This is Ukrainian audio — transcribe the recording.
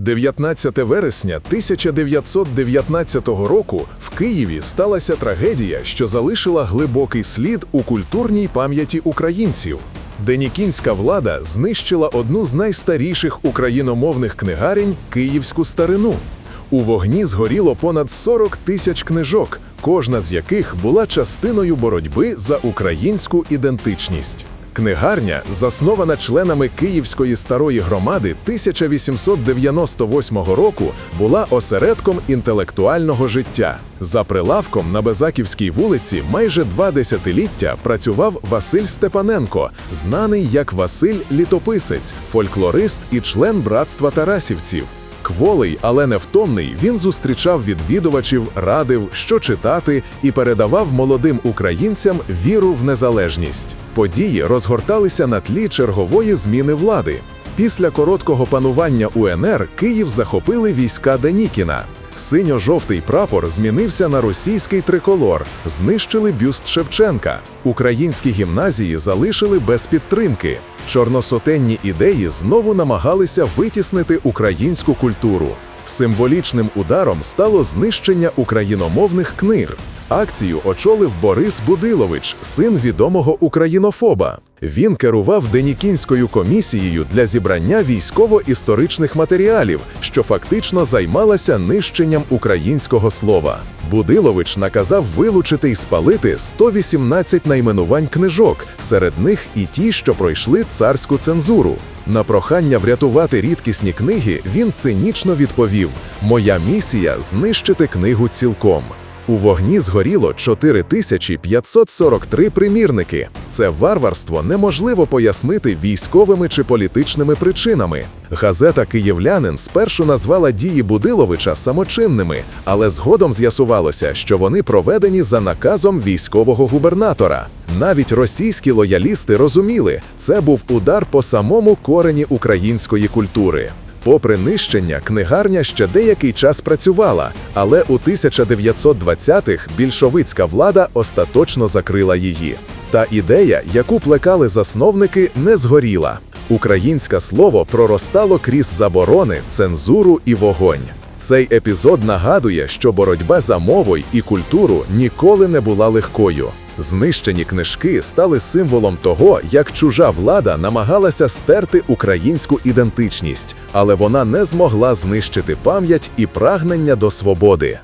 19 вересня 1919 року в Києві сталася трагедія, що залишила глибокий слід у культурній пам'яті українців. Денікінська влада знищила одну з найстаріших україномовних книгарень Київську старину. У вогні згоріло понад 40 тисяч книжок, кожна з яких була частиною боротьби за українську ідентичність. Книгарня, заснована членами Київської старої громади 1898 року, була осередком інтелектуального життя. За прилавком на Безаківській вулиці майже два десятиліття працював Василь Степаненко, знаний як Василь Літописець, фольклорист і член братства Тарасівців. Кволий, але невтомний, він зустрічав відвідувачів, радив, що читати, і передавав молодим українцям віру в незалежність. Події розгорталися на тлі чергової зміни влади. Після короткого панування УНР Київ захопили війська Денікіна. Синьо-жовтий прапор змінився на російський триколор, знищили бюст Шевченка. Українські гімназії залишили без підтримки. Чорносотенні ідеї знову намагалися витіснити українську культуру. Символічним ударом стало знищення україномовних книг. Акцію очолив Борис Будилович, син відомого українофоба. Він керував Денікінською комісією для зібрання військово-історичних матеріалів, що фактично займалася нищенням українського слова. Будилович наказав вилучити і спалити 118 найменувань книжок, серед них і ті, що пройшли царську цензуру. На прохання врятувати рідкісні книги він цинічно відповів: Моя місія знищити книгу цілком. У вогні згоріло 4543 примірники. Це варварство неможливо пояснити військовими чи політичними причинами. Газета Київлянин спершу назвала дії Будиловича самочинними, але згодом з'ясувалося, що вони проведені за наказом військового губернатора. Навіть російські лоялісти розуміли, це був удар по самому корені української культури. Попри нищення, книгарня ще деякий час працювала, але у 1920-х більшовицька влада остаточно закрила її. Та ідея, яку плекали засновники, не згоріла. Українське слово проростало крізь заборони, цензуру і вогонь. Цей епізод нагадує, що боротьба за мову і культуру ніколи не була легкою. Знищені книжки стали символом того, як чужа влада намагалася стерти українську ідентичність, але вона не змогла знищити пам'ять і прагнення до свободи.